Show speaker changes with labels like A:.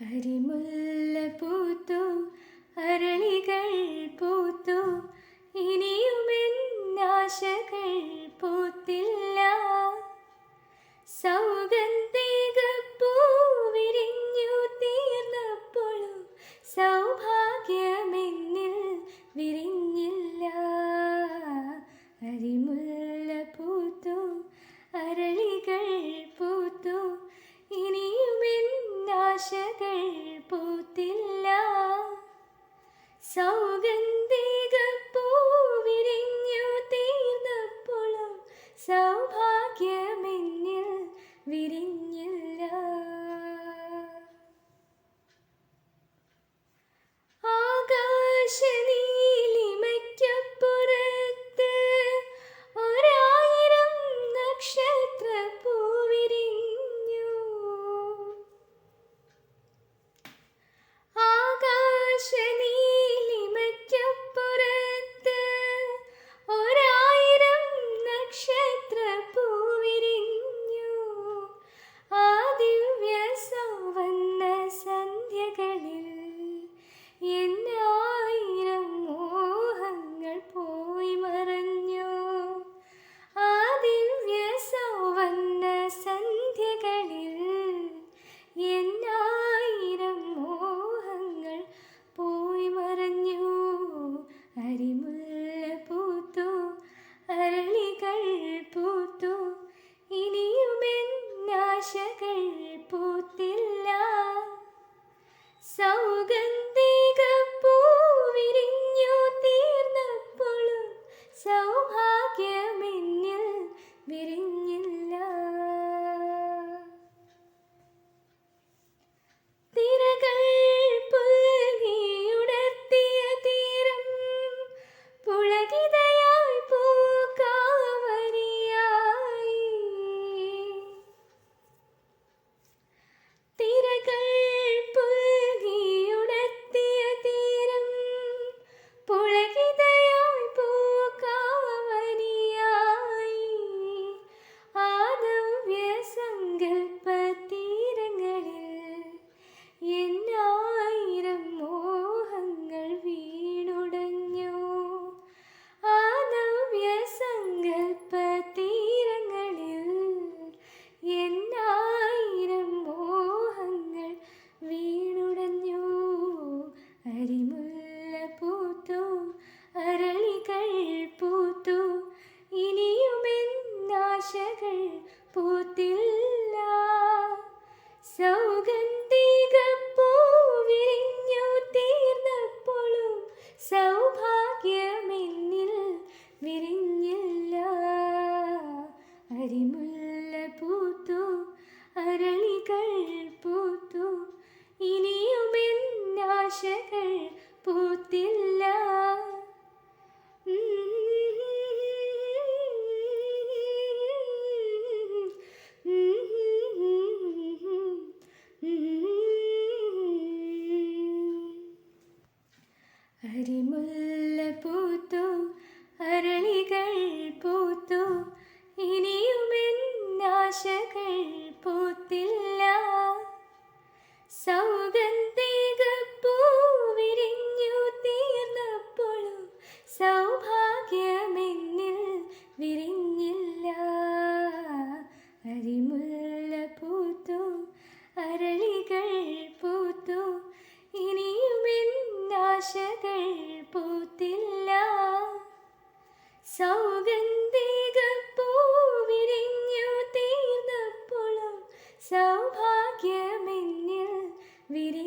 A: അരിമുല്ല പൂത്തു അരളികൾ പൂത്തു 草根的 കരിമുല്ല പൂത്തു അരളികൾ പൂത്തു. ഇനിയും ആശകൾ പൂത്തില്ല. അരിമുല്ല വിരി